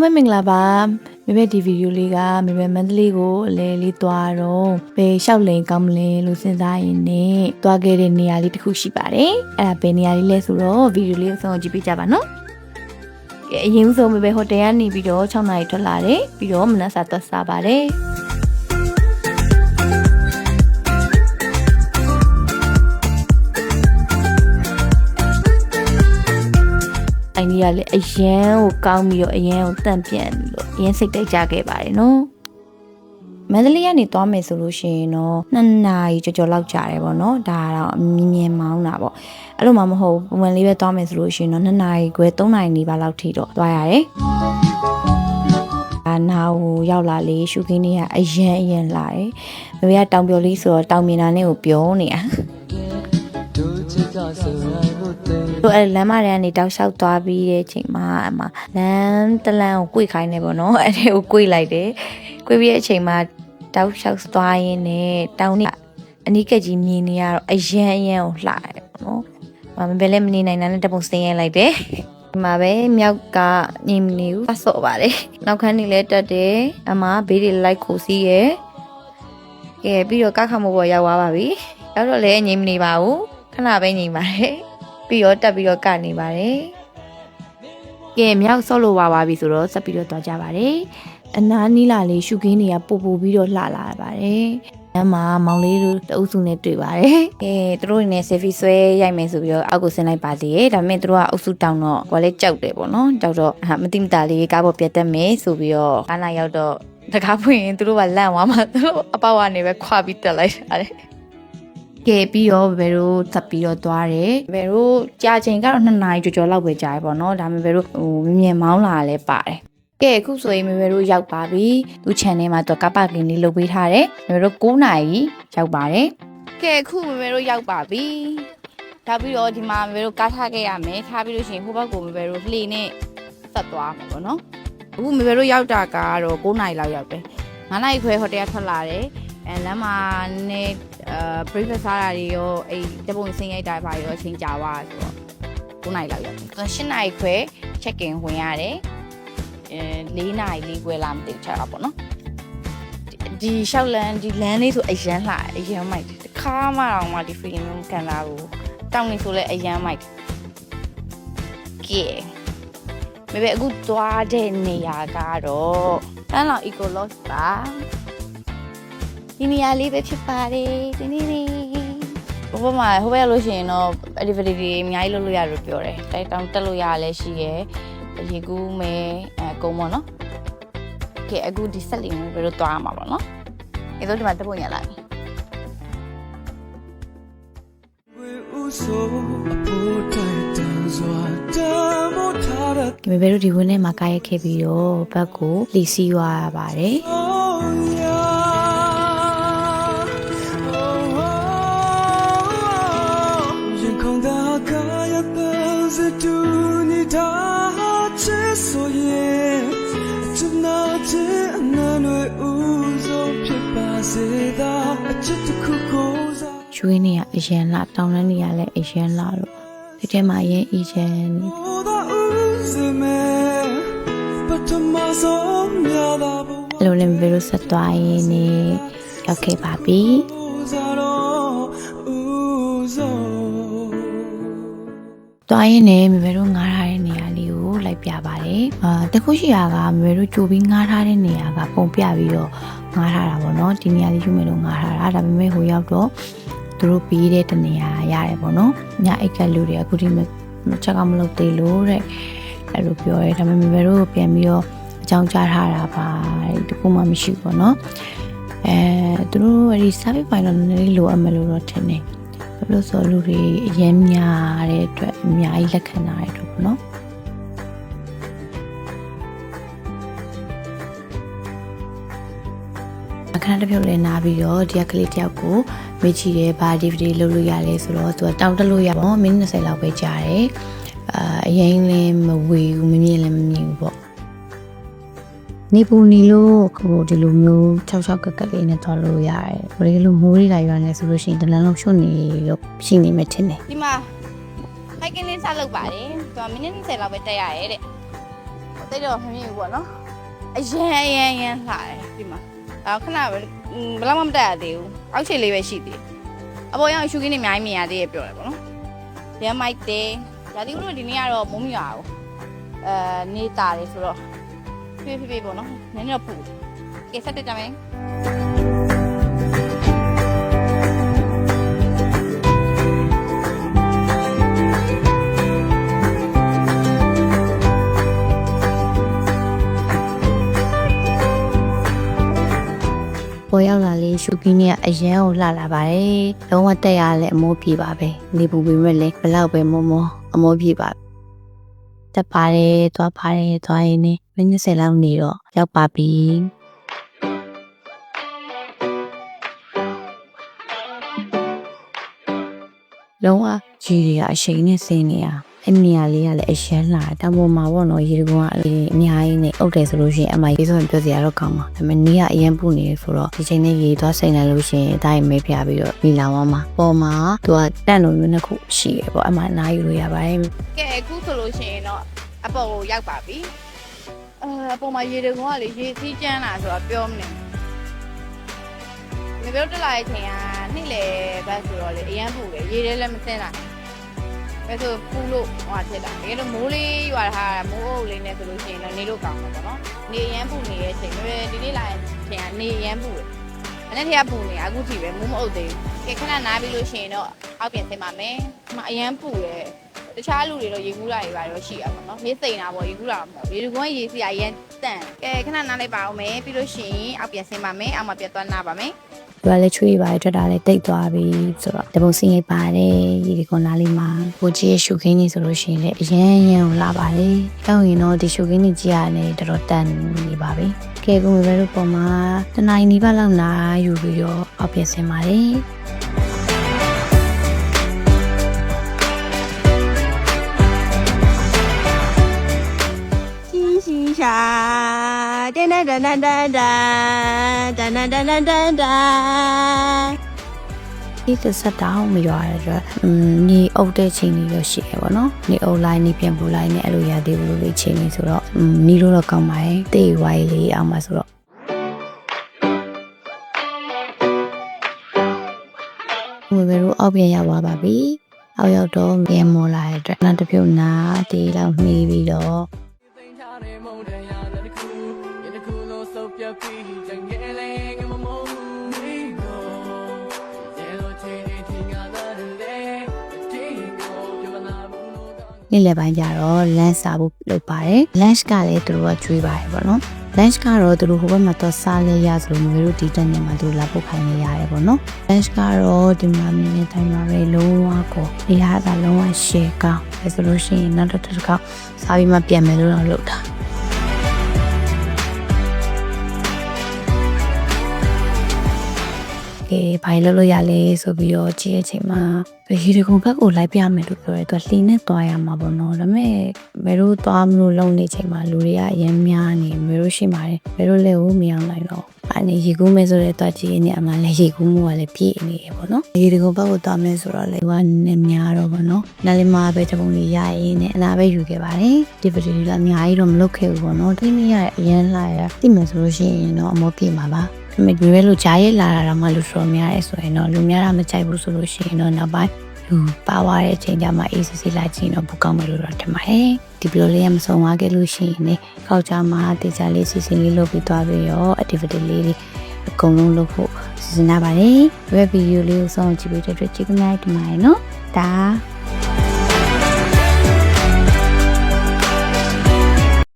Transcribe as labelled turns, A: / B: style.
A: မမင်္ဂလာပါမေမေဒီဗီဒီယိုလေးကမေမေမန္တလေးကိုအလဲလေးသွားတော့ဘယ်လျှောက်လိန်ကောင်းမလဲလို့စဉ်းစားရင်းနဲ့သွားခဲ့တဲ့နေရာလေးတစ်ခုရှိပါတယ်အဲ့ဒါဘယ်နေရာလေးလဲဆိုတော့ဗီဒီယိုလေးကိုဆုံးအောင်ကြည့်ပေးကြပါနော်ကဲအရင်ဆုံးမေမေဟိုတယ်ကနေပြီးတော့6နာရီထွက်လာတယ်ပြီးတော့မနက်စာသွားစားပါတယ် အိုင်ဒီကလည်းအရန်ကိုကောင်းပြီးတော့အရန်ကိုတန့်ပြန့်ပြီးတော့အရန်စိတ်တိုက်ကြခဲ့ပါတယ်နော်မန္တလေးကနေသွားမယ်ဆိုလို့ရှိရင်တော့နှစ်နာရီကြော်ကြော်လောက်ကြာတယ်ပေါ့နော်ဒါကတော့အမြင်မြင်မောင်းတာပေါ့အဲ့လိုမှမဟုတ်ဘူးပုံမှန်လေးပဲသွားမယ်ဆိုလို့ရှိရင်တော့နှစ်နာရီခွဲသုံးနာရီနေပါလောက်ထိတော့သွားရတယ်အာနာကိုရောက်လာလေရှုခင်းလေးကအရန်အရန်လာတယ်မမေကတောင်ပြိုလေးဆိုတော့တောင်မြင်တာနဲ့ကိုပြောနေတာ
B: တို့ချစ်ကဆိုရဖို့တဲ့
A: တို့အဲ့လမ်းမထဲကနေတောက်လျှောက်သွားပြီးတဲ့အချိန်မှာအမလမ်းတလန်းကို꿰ခိုင်းနေပေါ့နော်အဲ့ဒါကို꿰လိုက်တယ်꿰ပြီးတဲ့အချိန်မှာတောက်လျှောက်သွားရင်းနဲ့တောင်နေအနီးကက်ကြီးမြင်နေရတော့အရန်အရန်ကိုလှတယ်ပေါ့နော်။မမပဲလည်းမနေနိုင်တာနဲ့တပုံစင်းရဲလိုက်တယ်။ဒီမှာပဲမြောက်ကညင်မနေဘူးအဆော့ပါတယ်။နောက်ခန်းနေလဲတက်တယ်။အမဘေးတွေလိုက်ခိုစီရဲ။ကဲပြီးတော့ကခမဘောရောက်သွားပါပြီ။ရောက်တော့လည်းညင်မနေပါဘူး။ခ ဏပဲညင်ပါတယ်။ပြီးတော့တက်ပြီးတော့ကနေပါတယ်။ကဲမြောက်ဆော့လို့ပါပါပြီဆိုတော့ဆက်ပြီးတော့သွားကြပါတယ်။အနားနီးလာလေးရှုခင်းတွေကပို့ပို့ပြီးတော့လှလာပါတယ်။အမမောင်လေးတို့တအုပ်စုနဲ့တွေ့ပါတယ်။ကဲသူတို့နေဆေဖီဆွဲရိုက်မယ်ဆိုပြီးတော့အောက်ကိုဆင်းလိုက်ပါသေးတယ်။ဒါပေမဲ့သူတို့ကအုပ်စုတောင်းတော့ကိုယ်လည်းကြောက်တယ်ပေါ့နော်။ကြောက်တော့ဟာမတိမတာလေးကားပေါ်ပြတ်တက်မယ်ဆိုပြီးတော့ကားနာရောက်တော့တကားဖွင့်ရင်သူတို့ကလန့်သွားမှသူတို့အပေါက်ကနေပဲခွာပြီးတက်လိုက်တာလေ။ ကဲပြီးတော့ဘယ်တို့သပ်ပြီးတော့သွားတယ်ဘယ်တို့ကြာချိန်ကတော့2နာရီကျော်ကျော်လောက်ပဲကြာရပေါ့နော်ဒါပေမဲ့ဘယ်တို့ဟိုမြင်မောင်းလာလဲပါတယ်ကဲအခုဆိုရင်မေမေတို့ရောက်ပါပြီသူ channel မှာတော့ကပကင်လေးလုပ်ပေးထားတယ်မေမေတို့9နာရီရောက်ပါတယ်ကဲအခုမေမေတို့ရောက်ပါပြီဒါပြီးတော့ဒီမှာမေမေတို့ကားထားခဲ့ရမယ်ထားပြီးလို့ရှိရင်ဟိုဘက်ကိုမေမေတို့လှေနဲ့ဆက်သွားမှာပေါ့နော်အခုမေမေတို့ရောက်တာကတော့9နာရီလောက်ရောက်တယ်9နာရီခွဲဟိုတယ်ကထွက်လာတယ် အဲလမ်းမှာနဲ့အဲ breakfast စားတာတွေရောအဲ့တပုံစင်းရိုက်တာပါရောအချိန်ကြာသွားဆိုတော့9နာရီလောက်ရောက်တယ်ဆိုတော့10နာရီခွဲ check in ဝင်ရတယ်အဲ4နာရီလေးခွဲလာမသိဘူးချက်တာပေါ့နော်ဒီလျှောက်လန်းဒီလမ်းလေးဆိုအရန်လှအရန်မိုက်တယ်တစ်ခါမှတော့မှဒီ feeling မျိုးခံစားဘူးတောင်းနေဆိုလဲအရန်မိုက်ကဲမေဘေအခုသွားတဲ့နေရာကတော့တန်းလောင် eco lodge ပါ ဒီနေရာလေးပဲဖြစ်ပါတယ်ဒီနေ့နေ့ဘဘမဟိုဘက်လို့ရှိရင်တော့ activity တွေအများကြီးလုပ်လို့ရတယ်လို့ပြောတယ်တိုက်တောင်တက်လို့ရရလဲရှိရယ်ရေကူးမဲအဲကုန်းပေါ့နော်ကဲအခုဒီဆက်လေးမျိုးဘယ်လိုသွားရမှာပေါ့နော်အဲဆိုဒီမှာတက်ဖို့ညလာပြီ
B: ဝေဥဆိုအဖို့တိုက်တန်စွာတမို့ထားတဲ့
A: ဒီမေဘယ်တို့ဒီဝင်းထဲမှာကားရက်ခဲ့ပြီးတော့ဘက်ကိုလီစီးရွာရပါတယ်
B: ရွှေနေရအ
A: ရန်လာတောင်းတန်းနေရလဲအရန်လာလို့ဒီထဲမှာအရင်အချမ်းနေ
B: Oh, that was me, but to my soul, yeah, that
A: အဲ့လိုလည်းမေဘယ်တို့ဆက်သွားရင်းနေရောက်ခဲ့ပါပြီ
B: was all, ooh, so.
A: သွားရင်းနဲ့မေမေတို့ငားထားတဲ့နေရာလေးကိုလိုက်ပြပါတယ်။အာတခုရှိရာကမေမေတို့ကြိုပြီးငားထားတဲ့နေရာကပုံပြပြီးတော့ငားထားတာပေါ့နော်။ဒီနေရာလေးယူမယ်လို့ငားထားတာဒါပေမဲ့ဟိုရောက်တော့ သူတို့ပြီးတဲ့တနေရာရတယ်ပေါ့နော်။ညအိတ်ကလူတွေအခုဒီမချက်ကမလုပ်သေးလို့တဲ့။အဲ့လိုပြောရဲဒါပေမဲ့မေမေတို့ပြန်ပြီးတော့အကြောင်းကြားထားတာပါတဲ့တခုမှမရှိဘူးပေါ့နော်။အဲသူတို့အဲ့ဒီ service file တော့နည်းနည်းလိုအပ်မယ်လို့တော့ထင်တယ်။ဘာလို့လဲဆိုတော့လူတွေအရင်များတဲ့အတွက်အများကြီးလက်ခံတာတဲ့အတွက်ပေါ့နော်အခန်းတစ်ပြုတ်လဲနားပြီးတော့ဒီကကလေးတယောက်ကို မေ့ချီတယ်ဘာ DVD လုပ်လို့ရလဲဆိုတော့သူကတောင်းတလို့ရပါဘောမိနစ်20လောက်ပဲကြာတယ်အာအရင်လည်းမဝေဘူးမမြင်လည်းမမြင်ဘူးပေါ့နေပူနီလို့ဟိုဒီလိုမျိုး66ကက်ကက်လေးနဲ့သွားလို့ရတယ်။ဘယ်လိုမိုးရိလာရွာနေဆိုလို့ရှိရင်တလန်းလုံးရှုပ်နေလို့ရှိနေမှထင်တယ်
C: ဒီမှာဟိုက်ကင်းလေးဆက်လုပ်ပါတယ်သူကမိနစ်20လောက်ပဲတက်ရရဲ့တဲ့တိတ်တော့မမြင်ဘူးပေါ့နော်အရန်အရန်အရန်လှတယ်ဒီမှာ ဒါခဏပဲอืมဘယ်တော့မှမတက်ရသေးဘူးအောက်ခြေလေးပဲရှိသေးတယ်အပေါ်ရောက်ရှုခင်းနေအများကြီးမြင်ရသေးရပြောတယ်ပေါ့နော်ရမ်းမိုက်တယ်ရာသီဥတုဒီနေ့ကတော့မုံမြရအောင်အဲနေတာတယ်ဆိုတော့ဖေးဖေးဖေးပေါ့နော်နည်းနည်းတော့ပူတယ်ကဲဆက်တက်ကြမယ်
A: ပေါ်ရောက်လာလေရှုကင်းကြီးကအရန်ကိုလှလာပါတယ်လုံးဝတက်ရလဲအမိုးပြေပါပဲနေပူပေမဲ့လည်းဘလောက်ပဲမောမောအမိုးပြေပါတက်ပါတယ်သွားပါတယ်သွားရင်းနဲ့မိနစ်10လောက်နေတော့ရောက်ပါပြီလုံးဝကြီးတွေကအရှိန်နဲ့ဆင်းနေတာ အဲ့နေရာလေးကလည်းအရှမ်းလာတံပေါ်မှာပေါ့နော်ရေတကုန်းကအများကြီးနဲ့အုပ်တယ်ဆိုလို့ရှိရင်အမကြီးဆိုရင်ပြောစရာတော့ကောင်းပါဒါပေမဲ့နေကအရင်ပူနေဆိုတော့ဒီချိန်နဲ့ရေသွားစိန်လိုက်လို့ရှိရင်အတိုင်းမဲပြပြီးတော့မိလာသွားမှာပေါ်မှာသူကတန့်လို့မျိုးနှစ်ခုရှိရပေါ့အမအနားယူလို့ရပါတယ်
C: ကဲအခုဆိုလို့ရှိရင်တော့အပေါ်ကိုရောက်ပါပြီအဲအပေါ်မှာရေတကုန်းကလေရေစီးကျန်းလာဆိုတော့ပြောမနေမပြောတက်လာတဲ့ချိန်ကနေ့လေဘတ်ဆိုတော့လေအရန်ပူတယ်ရေထဲလည်းမစင်းလာ ဘယ်ဆိုပူလို့ဟိုဟာဖြစ်တာတကယ်လို့မိုးလေးရွာတာမိုးအုပ်လေးနဲ့ဆိုလို့ရှိရင်တော့နေလို့ကောင်းမှာပေါ့နော်နေအရန်ပူနေတဲ့အချိန်ပဲဒီနေ့လာတဲ့ချိန်ကနေအရန်ပူတယ်အဲ့နဲ့ထက်ပူနေအခုထိပဲမိုးမအုပ်သေးဘူးကဲခဏနားပြီးလို့ရှိရင်တော့အောက်ပြန်ဆင်းပါမယ်ဒီမှာအရန်ပူတယ်တခြားလူတွေတော့ရေကူးတာတွေပါတော့ရှိရပါတော့။မေးစိန်တာပေါ့ရေကူးတာမဟုတ်ဘူး။ရေကူးကရေစီရရန်တန့်။ကဲခဏနားလိုက်ပါအောင်မယ်ပြီးလို့ရှိရင်အောက်ပြန်ဆင်းပါမယ်။အောက်မှာပြန်သွားနားပါမယ်
A: သူကလည်းချွေးပါတယ်ထွက်တာလည်းတိတ်သွားပြီဆိုတော့တပုံစင်းရိပ်ပါတယ်ရေဒီကွန်နာလေးမှာကိုကြီးရဲ့ရှုခင်းကြီးဆိုလို့ရှိရင်လည်းအရန်ရန်ကိုလာပါတယ်တောင်းရင်တော့ဒီရှုခင်းကြီးကြီးရတယ်တော်တော်တန်နေပါပြီကဲကိုမေဘဲတို့ပုံမှာတနင်္လာနေ့ပတ်လောက်နာယူပြီးတော့အောက်ပြဆင်းပါတယ်
D: တင်းတန်းတန်းတန်းတန်းတန်းတန်းတ
A: န်းတန်းတန်းတန်းဒီသစတောင်းမရွာရတော့ညီအုပ်တဲ့ချိန်လေးရရှိရပါတော့ညီအုပ်လိုက်ညီပြန်ပူလိုက်နဲ့အဲ့လိုရသေးဘူးလို့ချိန်လေးဆိုတော့ညီလို့တော့ကောင်းပါတယ်တေးဝိုင်းလေးအောင်ပါဆိုတော့ငွေပဲတို့အောက်ပြန်ရောက်သွားပါပြီ။အောက်ရောက်တော့ပြန်မော်လာတဲ့အတွက်နောက်တစ်ပြုတ်နားတေးလောက်နှီးပြီးတော့
B: န်းနေကိုရေလိုချင်နေတင်ငါလာတယ်ဒီကိုပြမနာဘူးလို့ကောင်း
A: နေ့လယ်ပိုင်းကျတော့ lunch စားဖို့လုပ်ပါတယ်။ lunch ကလည်းသူတို့ကကျွေးပါတယ်ပေါ့နော်။ lunch ကတော့သူတို့ဟိုဘက်မှာတော့စားလဲရဆိုလို့မျိုးတို့ဒီတက်နေမှာသူတို့လာဖို့ခိုင်းနေရတယ်ပေါ့နော်။ lunch ကတော့ဒီမှာမြင်နေတိုင်းမှာပဲလုံးဝကိုဒီဟာကလုံးဝ share ကောင်းအဲဆိုလို့ရှိရင်နောက်တစ်တစ်ခါစားပြီးမှပြန်မယ်လို့တော့လုပ်တာ။ ကဲဘာလို့လို့ရလဲဆိုပြီးတော့ကြည့်တဲ့အချိန်မှာရေဒီကုံဘက်ကိုလိုက်ပြမယ်လို့ပြောရဲသူကလှီနဲ့သွားရမှာပေါ့နော်ဒါပေမဲ့မဲတို့သွားမလို့လုံနေချိန်မှာလူတွေကအရင်များနေမဲတို့ရှိပါတယ်မဲတို့လည်းဦးမအောင်နိုင်တော့အဲ့ဒီရေကူးမဲဆိုတဲ့တွက်ကြည့်နေအမှလည်းရေကူးမှုကလည်းပြည့်နေရပေါ့နော်ရေဒီကုံဘက်ကိုသွားမယ်ဆိုတော့လေကနည်းများတော့ပေါ့နော်နားလေးမှာပဲတပုံလေးရရင်းနဲ့အလားပဲယူခဲ့ပါတယ်ဒီဗီဒီယိုလည်းအများကြီးတော့မလုပ်ခဲ့ဘူးပေါ့နော်ဒီနေ့ရအရင်လာရသိမယ်ဆိုလို့ရှိရင်တော့အမောပြေမှာပါ ဒါပေမဲ့ဒီဘက်လိုဂျားရဲလာတာတော့မှလူတော်များရဲဆိုရင်တော့လူများတာမကြိုက်ဘူးဆိုလို့ရှိရင်တော့နောက်ပိုင်းလူပါသွားတဲ့အချိန်ကျမှ ACC လာချင်တော့ပိုကောင်းမယ်လို့တော့ထင်ပါတယ်ဒီဘလိုလေးရမဆုံးသွားခဲ့လို့ရှိရင်လေကောက်ကြမှာတေချာလေးစီစဉ်လေးလုပ်ပြီးသွားပြီးရော activity လေးတွေအကုန်လုံးလုပ်ဖို့စီစဉ်ရပါတယ် web video လေးကိုစောင့်ကြည့်ပေးတဲ့အတွက်ကျေးဇူးများတင်ပါတယ်နော်ဒါ